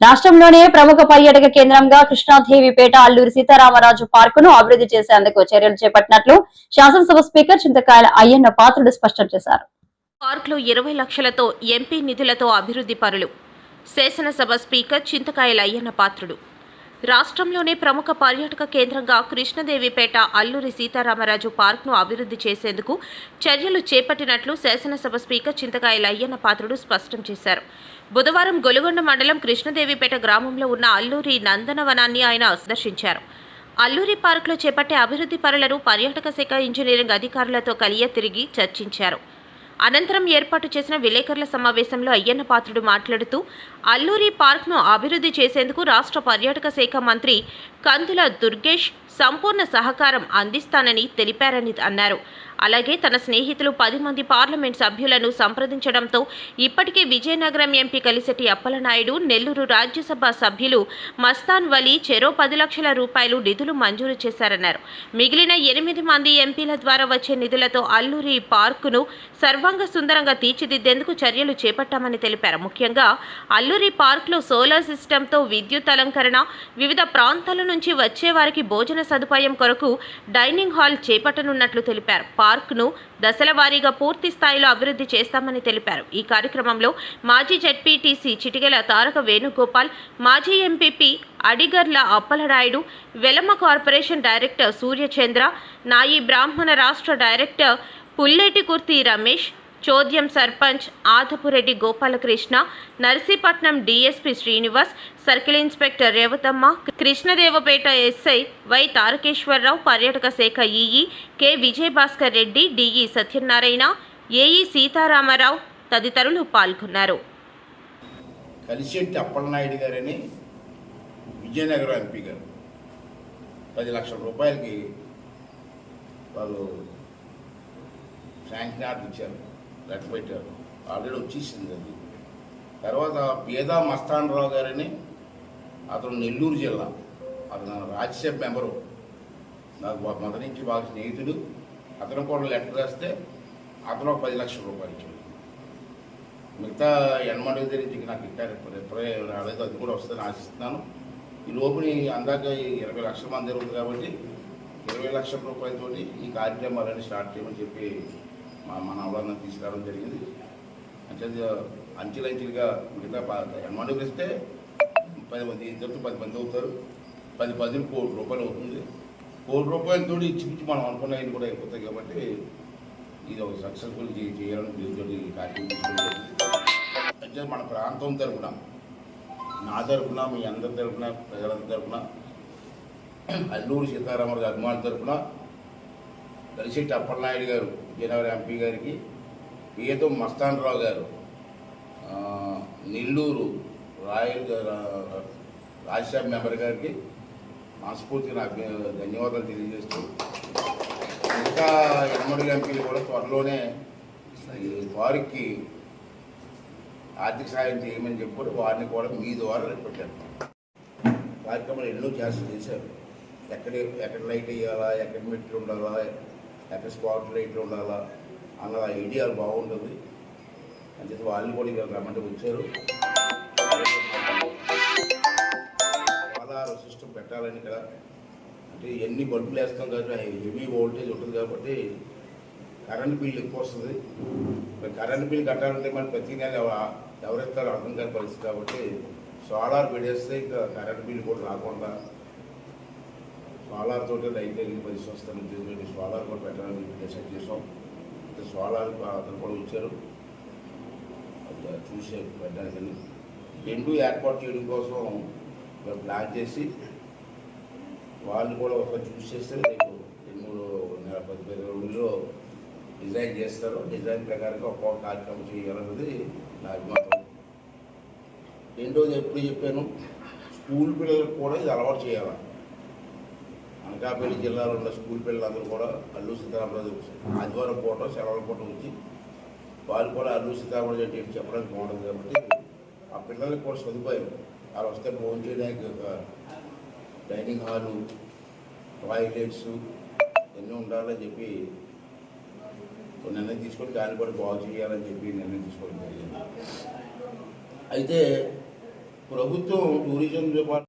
రాష్ట్రంలోనే ప్రముఖ పర్యాటక కేంద్రంగా కృష్ణాదేవిపేట అల్లూరి సీతారామరాజు పార్కును అభివృద్ధి చేసేందుకు చర్యలు చేపట్టినట్లు శాసనసభ స్పీకర్ చింతకాయల అయ్యన్న పాత్రుడు స్పష్టం చేశారు. పార్కులు ఇరవై లక్షలతో ఎంపీ నిధులతో అభివృద్ధి పరులు శాసనసభ స్పీకర్ చింతకాయల అయ్యన్న పాత్రుడు. రాష్ట్రంలోనే ప్రముఖ పర్యాటక కేంద్రంగా కృష్ణదేవిపేట అల్లూరి సీతారామరాజు పార్క్ను అభివృద్ధి చేసేందుకు చర్యలు చేపట్టినట్లు శాసనసభ స్పీకర్ చింతకాయల అయ్యన్న పాత్రుడు స్పష్టం చేశారు. బుధవారం గొలుగొండ మండలం కృష్ణదేవిపేట గ్రామంలో ఉన్న అల్లూరి నందనవనాన్ని ఆయన సందర్శించారు. అల్లూరి పార్కులో చేపట్టే అభివృద్ధి పనులను పర్యాటక శాఖ ఇంజనీరింగ్ అధికారులతో కలియ తిరిగి చర్చించారు. అనంతరం ఏర్పాటు చేసిన విలేకరుల సమావేశంలో అయ్యన్న పాత్రుడు మాట్లాడుతూ అల్లూరి పార్క్ను అభివృద్ధి చేసేందుకు రాష్ట్ర పర్యాటక శాఖ మంత్రి కందుల దుర్గేష్ సంపూర్ణ సహకారం అందిస్తానని తెలిపారని అన్నారు. అలాగే తన స్నేహితులు పది మంది పార్లమెంట్ సభ్యులను సంప్రదించడంతో ఇప్పటికే విజయనగరం ఎంపీ కలిసెట్టి అప్పలనాయుడు నెల్లూరు రాజ్యసభ సభ్యులు మస్తాన్ వలీ చెరో పది లక్షల రూపాయలు నిధులు మంజూరు చేశారన్నారు. మిగిలిన ఎనిమిది మంది ఎంపీల ద్వారా వచ్చే నిధులతో అల్లూరి పార్కును సర్వాంగ సుందరంగా తీర్చిదిద్దేందుకు చర్యలు చేపట్టామని తెలిపారు. ముఖ్యంగా అల్లూరి పార్క్లో సోలార్ సిస్టంతో విద్యుత్ అలంకరణ వివిధ ప్రాంతాల నుంచి వచ్చే వారికి భోజన సదుపాయం కొరకు డైనింగ్ హాల్ చేపట్టనున్నట్లు తెలిపారు. పార్క్ను దశల వారీగా పూర్తి స్థాయిలో అభివృద్ధి చేస్తామని తెలిపారు. ఈ కార్యక్రమంలో మాజీ జడ్పీటీసీ చిటికెల తారక వేణుగోపాల్ మాజీ MPP Adigarla Appalanaidu Velama corporation director Suryachandra Nayi Brahmana రాష్ట్ర director Pulletikurthi Ramesh Chodyam sarpanch Adapureddy Gopalakrishna Narsipatnam DSP Srinivas circle inspector Revathamma Krishnadevapeta SI Y Tarakeswara Rao పర్యాటక శాఖ EE K Vijayabhaskar Reddy DE Satyanarayana AE Sitarama Rao తదితరులు పాల్గొన్నారు. కలిశెట్టి అప్పలనాయుడు గారని Vizianagaram MP గారు. పది లక్షల రూపాయలకి వాళ్ళు శాంక్షన్ ఆర్డర్ ఇచ్చారు. లెటర్ పెట్టారు ఆల్రెడీ వచ్చేసింది అది. తర్వాత పేదా మస్తానరావు గారని అతను నెల్లూరు జిల్లా అతను రాజ్యసభ మెంబరు. నాకు మొదటి నుంచి బాగా స్నేహితుడు. అతను కూడా లెటర్ రాస్తే అతను ఒక పది లక్షల రూపాయలు ఇచ్చాడు. మిగతా ఎనమండి నుంచి నాకు ఇచ్చారు. ఎప్పుడే రాలేదు అది కూడా వస్తుందని ఆశిస్తున్నాను. ఈ లోపుని అందాక ఈ ఇరవై లక్షల మంది జరుగుతుంది కాబట్టి ఇరవై లక్షల రూపాయలతోటి ఈ కార్యక్రమాలన్నీ స్టార్ట్ చేయమని చెప్పి మన అవగాహన తీసుకురావడం జరిగింది. అంటే అంచెలంచెలుగా మిగతా ఎనమండి ఇస్తే పది మంది ఇద్దరు పది మంది అవుతారు. పది పది కోటి రూపాయలు అవుతుంది. కోటి రూపాయలతో ఇచ్చి ఇచ్చి మనం అనుకున్న కూడా అయిపోతాయి కాబట్టి ఇది ఒక సక్సెస్ఫుల్ చేయాలని దీంతో కార్యక్రమం అంటే మన ప్రాంతం తరపున నా తరపున మీ అందరి తరపున ప్రజలందరి తరఫున అల్లూరు సీతారామరాజు అభిమానుల తరఫున కలిశెట్టి అప్పలనాయుడు గారు ఈనాడు ఎంపీ గారికి ఏదో మస్తానరావు గారు నెల్లూరు రాయల్ రాజ్యసభ మెంబర్ గారికి మనస్ఫూర్తిగా ధన్యవాదాలు తెలియజేస్తూ ఇంకా ఎమ్మడి ఎంపీలు కూడా త్వరలోనే వారికి ఆర్థిక సాయం చేయమని చెప్పి వారిని కూడా మీ ద్వారా పెట్టారు కార్యక్రమాలు ఎన్నో చేసి చేశారు. ఎక్కడ ఎక్కడ లైట్ వేయాలా ఎక్కడ మెట్లు ఉండాలా ఎక్కడ స్పాట్ లైట్లు ఉండాలా? అన్న ఐడియాలు బాగుంటుంది. అని చెప్పి వాళ్ళు కూడా ఇక్కడ రమ్మంటే వచ్చారు. ఆధార్ సిస్టమ్ పెట్టాలని ఇక్కడ అంటే ఎన్ని బల్బులు వేస్తాం కాబట్టి హెవీ వోల్టేజ్ ఉంటుంది కాబట్టి కరెంట్ బిల్ ఎక్కువ వస్తుంది. మరి కరెంట్ బిల్ కట్టాలంటే మరి ప్రతి నెల ఎవరిస్తారో అర్థం కాని పరిస్థితి కాబట్టి సోలార్ పెట్టేస్తే ఇంకా కరెంట్ బిల్ కూడా రాకుండా సోలార్తో తోటి లైట్ వెలిగి పరిస్థితి వస్తుంది సోలార్ కూడా పెట్టాలని డిసైడ్ చేసాం అయితే సోలార్ అతను కూడా వచ్చారు చూసి చూసే పెట్టడానికి రెండు ఏర్పాటు చేయడం కోసం మేము ప్లాన్ చేసి వాళ్ళు కూడా ఒకసారి చూస్ చేస్తే రేపు రెండు మూడు నెల పది పది రోజుల్లో డిజైన్ చేస్తారు. డిజైన్ ప్రకారంగా ఒక్కొక్క కార్యక్రమం చేయాలన్నది నా అభిమానం. రెండోది ఎప్పుడు చెప్పాను? స్కూల్ పిల్లలకు కూడా ఇది అలవాటు చేయాలి? అనకాపల్లి జిల్లాలో ఉన్న స్కూల్ పిల్లలందరూ కూడా అల్లు సీతారామరాజు ఆదివారం పూట సెలవుల పూట వచ్చి వాళ్ళు కూడా అల్లు సీతారామరాజు అంటే చెప్పడానికి బాగుంటుంది కాబట్టి ఆ పిల్లలకు కూడా సదుపాయం. వాళ్ళు వస్తే భోజనం చేయడానికి ఒక డైనింగ్ హాలు టాయిలెట్స్ ఎన్ని ఉండాలని చెప్పి నిర్ణయం తీసుకొని దాన్ని కూడా బాగు చేయాలని చెప్పి నిర్ణయం తీసుకోవడం జరిగింది. అయితే ప్రభుత్వం టూరిజం డిపార్ట్మెంట్